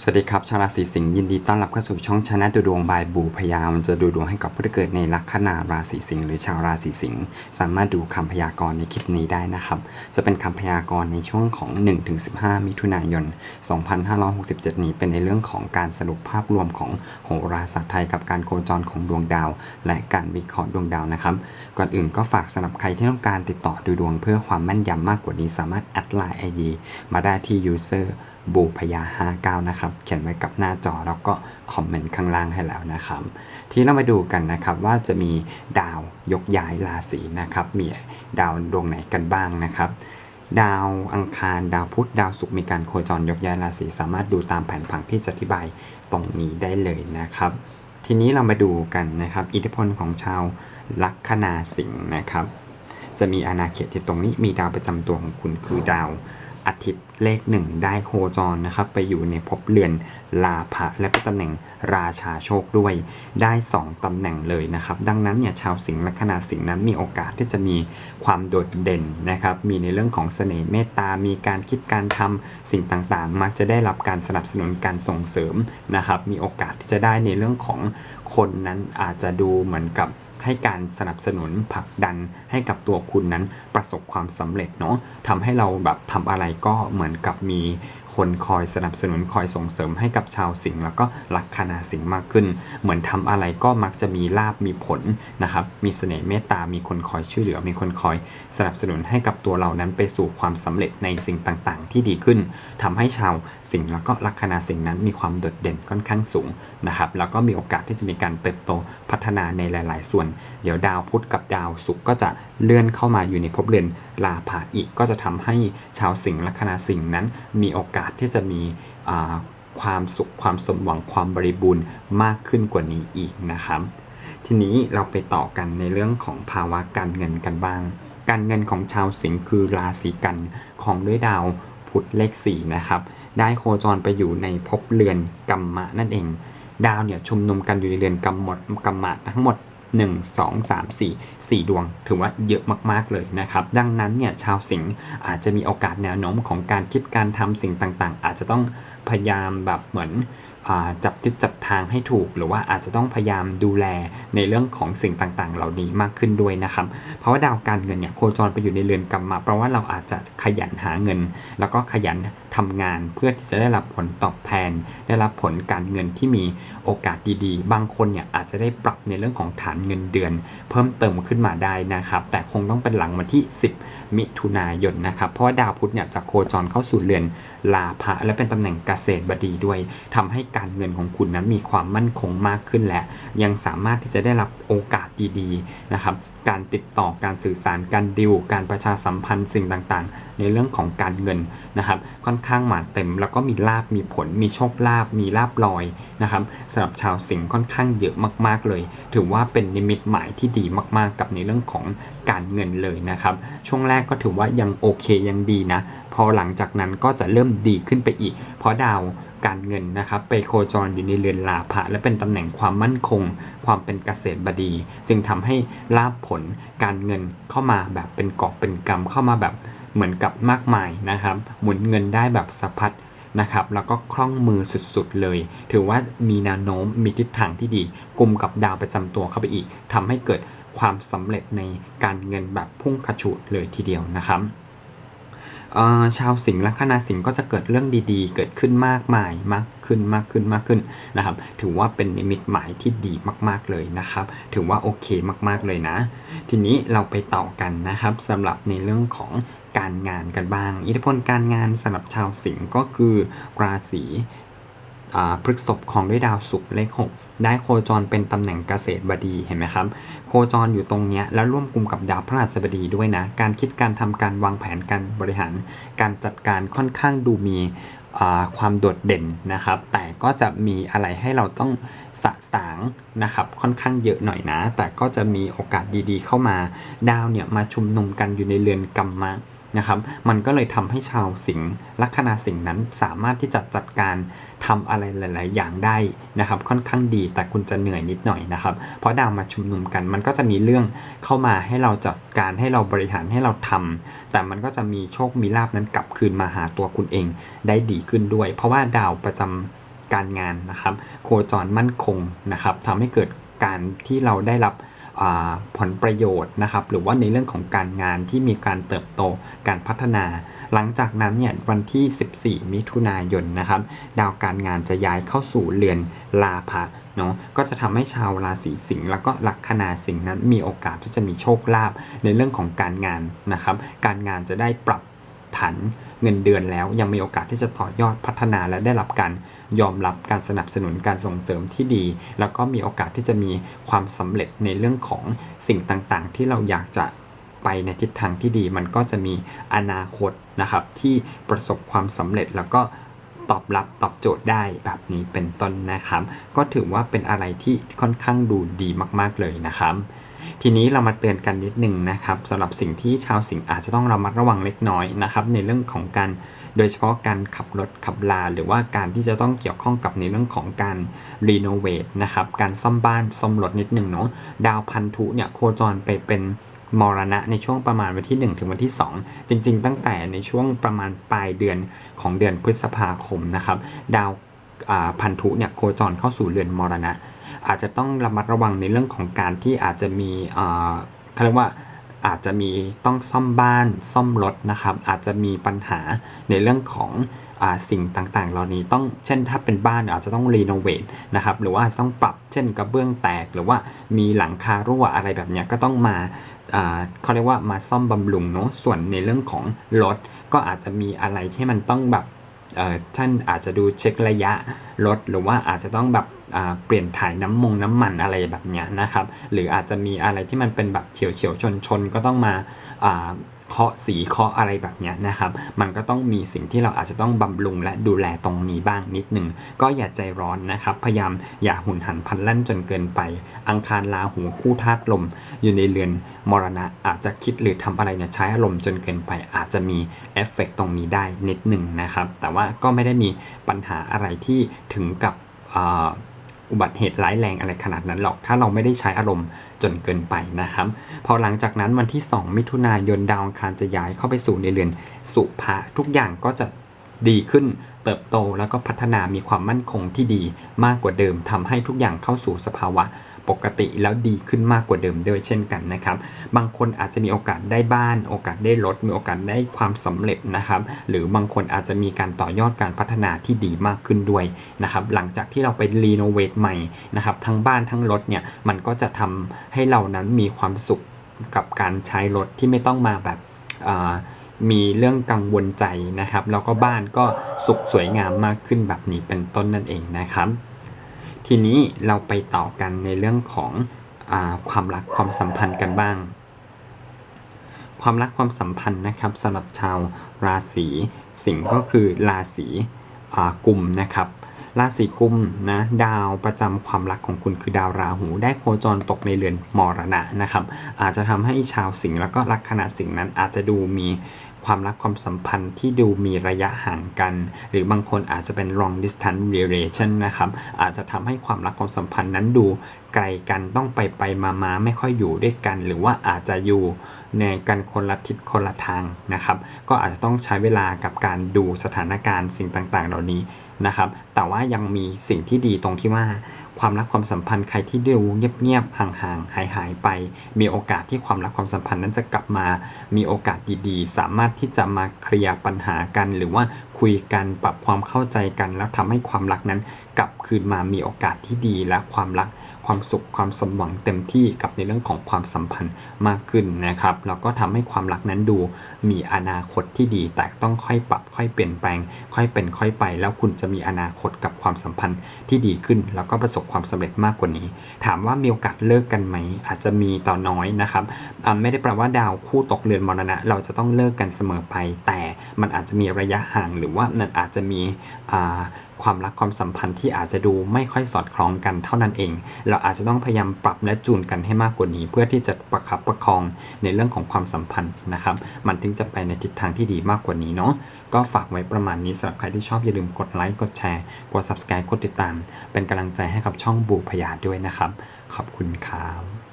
สวัสดีครับชาวราศีสิงห์ยินดีต้อนรับเข้าสู่ช่องชนะดูดวงบายบูพยามจะดูดวงให้กับผู้ที่เกิดในลัคนาราศีสิงห์หรือชาวราศีสิงห์สามารถดูคำพยากรณ์ในคลิปนี้ได้นะครับ จะเป็นคำพยากรณ์ในช่วงของ 1-15 มิถุนายน 2567 นี้เป็นในเรื่องของการสรุปภาพรวมของโหราศาสตร์ไทยกับการโคจรของดวงดาว และการวิเคราะห์ดวงดาวนะครับก่อนอื่นก็ฝากสำหรับใครที่ต้องการติดต่อดูดวงเพื่อความแม่นยำมากกว่านี้สามารถแอดไลน์ ID มาได้ที่ user บูพยา59นะครับ เขียนไว้กับหน้าจอแล้วก็คอมเมนต์ข้างล่างให้แล้วนะครับ ที่เรามาดูกันนะครับว่าจะมีดาวยกย้ายราศีนะครับ มีดาวดวงไหนกันบ้างนะครับดาวอังคาร ดาวพุธดาวศุกร์มีการโคจรยกย้ายราศีสามารถดูตามแผนผังที่จะอธิบายตรงนี้ได้เลยนะครับ ทีนี้เรามาดูกันนะครับ อิทธิพลของชาวลัคนาสิงห์นะครับ จะมีอาณาเขตที่ตรงนี้มีดาวประจำตัวของคุณคือดาว อาทิตย์เลขหนึ่งได้โคจรนะครับไปอยู่ในภพเรือนลาภะและเป็นตำแหน่งราชาโชคด้วย ได้ 2 ตำแหน่งเลยนะครับ ดังนั้นเนี่ยชาวสิงห์ลัคนาสิงห์นั้นมีโอกาสที่จะมีความโดดเด่นนะครับ มีในเรื่องของเสน่ห์เมตตา มีการคิดการทำสิ่งต่างๆ มักจะได้รับการสนับสนุนการส่งเสริมนะครับ มีโอกาสที่จะได้ในเรื่องของคนนั้นอาจจะดูเหมือนกับ ให้การสนับสนุนผลักดันให้กับตัวคุณนั้นประสบความสำเร็จเนาะทำให้เราแบบทำอะไรก็เหมือนกับมี คนคอยสนับสนุนคอยส่งเสริมให้กับชาวสิงห์แล้วก็ลัคนาสิงห์มากขึ้น เหมือนทำอะไรก็มักจะมีลาบมีผลนะครับ มีเสน่ห์เมตตา มีคนคอยช่วยเหลือ มีคนคอยสนับสนุนให้กับตัวเรานั้นไปสู่ความสำเร็จในสิ่งต่างๆ ที่ดีขึ้นทำให้ชาวสิงห์แล้วก็ลัคนาสิงห์นั้นมีความโดดเด่นค่อนข้างสูงนะครับ แล้วก็มีโอกาสที่จะมีการเติบโตพัฒนาในหลาย ๆ ส่วน เดี๋ยวดาวพุธกับดาวศุกร์ก็จะเลื่อนเข้ามาอยู่ในภพเรือนลาภะอีกก็จะทำให้ชาวสิงห์ลัคนาสิงห์นั้นมีโอกาสที่จะมีความสุขความสมหวังความบริบูรณ์มากขึ้นกว่านี้อีกนะครับ ทีนี้เราไปต่อกันในเรื่องของภาวะการเงินกันบ้าง การเงินของชาวสิงห์คือราศีกันของด้วยดาวพุธเลข4นะครับได้โคจรไปอยู่ในภพเรือนกัมมะนั่นเอง ดาวเนี่ยชุมนุมกันอยู่ในเรือนกัมหมดกัมมะทั้งหมด 1 2 3 4 4 ดวง ถือว่าเยอะมากๆเลยนะครับ ดังนั้นเนี่ยชาวสิงห์อาจจะมีโอกาสแนวโน้มของการคิดการทำสิ่งต่างๆ อาจจะต้องพยายามแบบเหมือน จับทิศจับทางให้ถูก หรือว่าอาจจะต้องพยายามดูแลในเรื่องของสิ่งต่างๆ เหล่านี้มากขึ้นด้วยนะครับ เพราะว่าดาวการเงินเนี่ยโคจรไปอยู่ในเรือนกรรมมาเพราะว่าเราอาจจะขยันหาเงิน แล้วก็ขยันทำงานเพื่อที่จะได้รับผลตอบแทน ได้รับผลการเงินที่มีโอกาสดีๆ บางคนเนี่ยอาจจะได้ปรับในเรื่องของฐานเงินเดือน เพิ่มเติมขึ้นมาได้นะครับ แต่คงต้องเป็นหลังวันที่ 10 มิถุนายนนะครับ เพราะว่าดาวพุธเนี่ยจะโคจรเข้าสู่เรือนลาภะและเป็นตำแหน่งเกษตรบดีด้วยทำให้การเงินของคุณนั้นมีความมั่นคงมากขึ้นและ ยังสามารถที่จะได้รับโอกาสดีๆนะครับการติดต่อการสื่อสารการดิวการประชาสัมพันธ์สิ่งต่างๆ ในเรื่องของการเงินนะครับ ค่อนข้างหมาเต็ม แล้วก็มีลาบมีผล มีโชคลาภมีลาบลอยนะครับสำหรับชาวสิงห์ค่อนข้างเยอะมากๆเลย ถือว่าเป็นนิมิตหมายที่ดีมากๆ กับในเรื่องของการเงินเลยนะครับ ช่วงแรกก็ถือว่ายังโอเคยังดีนะ พอหลังจากนั้นก็จะเริ่มดีขึ้นไปอีก เพราะดาว การเงินนะครับไปโคจรอยู่ในเรือนลาภะและเป็นตำแหน่งความมั่นคง ความเป็นเกษตรบดี จึงทำให้ลาบผลการเงินเข้ามาแบบเป็นกอบเป็นกำเข้ามาแบบเหมือนกับมากมายนะครับหมุนเงินได้แบบสะพัดนะครับแล้วก็คล่องมือสุดๆเลย ถือว่ามีแนวโน้มมีทิศทางที่ดีกลุ่มกับดาวประจำตัวเข้าไปอีกทำให้เกิดความสำเร็จในการเงินแบบพุ่งกระฉูดเลยทีเดียวนะครับ ชาวสิงห์ลัคนาสิงห์ก็จะเกิดเรื่องดีๆ เกิดขึ้นมากมายมากขึ้นมากขึ้นมากขึ้นนะครับ ถือว่าเป็นนิมิตหมายที่ดีมากๆเลยนะครับ ถือว่าโอเคมากๆเลยนะ ทีนี้เราไปต่อกันนะครับสำหรับในเรื่องของการงานกันบ้าง อิทธิพลการงานสำหรับชาวสิงห์ก็คือราศีพฤกษภของด้วยดาวศุกร์เลขหก ได้โคจรเป็นตำแหน่งเกษตรบดีเห็นไหมครับ โคจรอยู่ตรงเนี้ยแล้วร่วมกลุ่มกับดาวพระราชบดีด้วยนะ การคิดการทำการวางแผนการบริหาร การจัดการค่อนข้างดูมีความโดดเด่นนะครับ แต่ก็จะมีอะไรให้เราต้องสะสางนะครับค่อนข้างเยอะหน่อยนะ แต่ก็จะมีโอกาสดีๆ เข้ามาดาวเนี่ยมาชุมนุมกันอยู่ในเรือนกรรมะ นะครับ มันก็เลยทำให้ชาวสิงห์ลัคนาสิงห์นั้นสามารถที่จะจัดการทำอะไรหลาย ๆ อย่างได้นะครับ ค่อนข้างดีแต่คุณจะเหนื่อยนิดหน่อยนะครับ เพราะดาวมาชุมนุมกัน มันก็จะมีเรื่องเข้ามาให้เราจัดการให้เราบริหารให้เราทำแต่มันก็จะมีโชคมีลาบนั้นกลับคืนมาหาตัวคุณเองได้ดีขึ้นด้วย เพราะว่าดาวประจการงานนะครับ โคจรมั่นคงนะครับทำให้เกิดการที่เราได้รับ ผลประโยชน์นะครับ หรือว่าในเรื่องของการงานที่มีการเติบโตการพัฒนา หลังจากนั้นเนี่ยวันที่ 14 มิถุนายนนะครับ ดาวการงานจะย้ายเข้าสู่เรือนลาภะเนาะก็จะทำให้ชาวราศีสิงห์แล้วก็ลัคนาสิงห์นั้นมีโอกาสที่จะมีโชคลาภในเรื่องของการงานนะครับ การงานจะได้ปรับฐานเงินเดือนแล้วยังมีโอกาสที่จะต่อยอดพัฒนาและได้รับการ ยอมรับการสนับสนุนการส่งเสริมที่ดี แล้วก็มีโอกาสที่จะมีความสำเร็จในเรื่องของสิ่งต่างๆ ที่เราอยากจะไปในทิศทางที่ดี มันก็จะมีอนาคตนะครับที่ประสบความสำเร็จแล้วก็ตอบรับตอบโจทย์ได้แบบนี้เป็นต้นนะครับ ก็ถือว่าเป็นอะไรที่ค่อนข้างดูดีมาก ๆเลยนะครับ ทีนี้เรามาเตือนกันนิดนึงนะครับสำหรับสิ่งที่ชาวสิงห์อาจจะต้องระมัดระวังเล็กน้อยนะครับ ในเรื่องของการ โดยเฉพาะการขับรถขับลา หรือว่าการที่จะต้องเกี่ยวข้องกับในเรื่องของการรีโนเวทนะครับการซ่อมบ้านซ่อมรถนิดนึงเนาะดาวพันธุเนี่ยโคจรไปเป็นมรณะในช่วงประมาณวันที่ 1 ถึงวันที่ 2 จริง ๆ ตั้งแต่ในช่วงประมาณปลายเดือนของเดือนพฤษภาคมนะครับดาวาพันธุเนี่ยโคจรเข้าสู่เรือนมรณะ อาจจะต้องระมัดระวังในเรื่องของการที่อาจจะมีเขาเรียกว่า อาจจะมีต้องซ่อมบ้านซ่อมรถนะครับ อาจจะมีปัญหาในเรื่องของอสิ่งต่างๆ เหล่านี้ต้องเช่นถ้าเป็นบ้านอาจจะต้องรีโนเวทนะครับหรือว่าต้องปรับเช่นกระเบื้องแตก หรือว่ามีหลังคารั่วอะไรแบบนี้ก็ต้องมาเขาเรียกว่ามาซ่อมบำรุงเนาะส่วนในเรื่องของรถก็อาจจะมีอะไรที่มันต้องแบบท่านอาจจะดูเช็คระยะรถหรือว่าอาจจะต้องแบบ เปลี่ยนถ่ายน้ำมงน้ำมันอะไรแบบนี้นะครับ หรืออาจจะมีอะไรที่มันเป็นแบบเฉียวเฉียวชนชนก็ต้องมาเคาะสีเคาะอะไรแบบนี้นะครับ มันก็ต้องมีสิ่งที่เราอาจจะต้องบำรุงและดูแลตรงนี้บ้างนิดหนึ่ง ก็อย่าใจร้อนนะครับ พยายามอย่าหุนหันพันแล่นจนเกินไป อังคารลาหูคู่ธาตุลม อยู่ในเรือนมรณะอาจจะคิดหรือทำอะไรเนี่ยใช้อารมณ์จนเกินไป อาจจะมีเอฟเฟกต์ตรงนี้ได้นิดหนึ่งนะครับ แต่ว่าก็ไม่ได้มีปัญหาอะไรที่ถึงกับ อุบัติเหตุร้ายแรงอะไรขนาดนั้นหรอก ถ้าเราไม่ได้ใช้อารมณ์จนเกินไปนะครับ พอหลังจากนั้นวันที่ 2 มิถุนายนดาวอังคารจะย้ายเข้าไปสู่ในเรือนสุภะทุกอย่างก็จะดีขึ้นเติบโตแล้วก็พัฒนามีความมั่นคงที่ดีมากกว่าเดิมทำให้ทุกอย่างเข้าสู่สภาวะ ปกติแล้วดีขึ้นมากกว่าเดิมด้วยเช่นกันนะครับ บางคนอาจจะมีโอกาสได้บ้าน โอกาสได้รถมีโอกาสได้ความสำเร็จนะครับ หรือบางคนอาจจะมีการต่อยอดการพัฒนาที่ดีมากขึ้นด้วยนะครับ หลังจากที่เราไปรีโนเวทใหม่นะครับทั้งบ้านทั้งรถเนี่ยมันก็จะทำให้เรานั้นมีความสุขกับการใช้รถที่ไม่ต้องมาแบบมีเรื่องกังวลใจนะครับ แล้วก็บ้านก็สุขสวยงามมากขึ้นแบบนี้เป็นต้นนั่นเองนะครับ ทีนี้เราไปต่อกันในเรื่องของอความรักความสัมพันธ์กันบ้าง ความรักความสัมพันธ์นะครับสำหรับชาวราศีสิงห์ก็คือราศีกุมนะครับราศีกุมนะดาวประจำความรักของคุณคือดาวราหู ได้โคจรตกในเรือนมรณะนะครับ อาจจะทำให้ชาวสิงห์แล้วก็ลัคนาสิงห์นั้นอาจจะดูมี ความรักความสัมพันธ์ที่ดูมีระยะห่างกัน หรือบางคนอาจจะเป็น long distance relation นะครับ อาจจะทำให้ความรักความสัมพันธ์นั้นดูไกลกันต้องไปไปมามาไม่ค่อยอยู่ด้วยกัน หรือว่าอาจจะอยู่ในกันคนละทิศคนละทางนะครับ ก็อาจจะต้องใช้เวลากับการดูสถานการณ์สิ่งต่างๆ เหล่านี้ นะครับ แต่ว่ายังมีสิ่งที่ดีตรงที่ว่าความรักความสัมพันธ์ใครที่ดูเงียบๆห่างๆหายหายไป มีโอกาสที่ความรักความสัมพันธ์นั้นจะกลับมา มีโอกาสดีๆ สามารถที่จะมาเคลียร์ปัญหากัน หรือว่าคุยกันปรับความเข้าใจกัน แล้วทำให้ความรักนั้นกลับคืนมามีโอกาสที่ดีและความรัก ความสุขความสมหวังเต็มที่กับในเรื่องของความสัมพันธ์มากขึ้นนะครับ แล้วก็ทำให้ความรักนั้นดูมีอนาคตที่ดี แต่ต้องค่อยปรับค่อยเปลี่ยนแปลง ค่อยเป็นค่อยไป แล้วคุณจะมีอนาคตกับความสัมพันธ์ที่ดีขึ้น แล้วก็ประสบความสำเร็จมากกว่านี้ ถามว่ามีโอกาสเลิกกันไหม อาจจะมีต่อน้อยนะครับไม่ได้แปลว่าดาวคู่ตกเรือนมรณะ เราจะต้องเลิกกันเสมอไป แต่มันอาจจะมีระยะห่างหรือว่ามันอาจจะมีอ่า ความรักความสัมพันธ์ที่อาจจะดูไม่ค่อยสอดคล้องกันเท่านั้นเอง เราอาจจะต้องพยายามปรับและจูนกันให้มากกว่านี้ เพื่อที่จะประคับประคองในเรื่องของความสัมพันธ์นะครับ มันถึงจะไปในทิศทางที่ดีมากกว่านี้เนาะก็ฝากไว้ประมาณนี้สำหรับใครที่ชอบอย่าลืมกดไลค์กดแชร์กด subscribe กดติดตาม เป็นกำลังใจให้กับช่องบูพยาด้วยนะครับ ขอบคุณครับ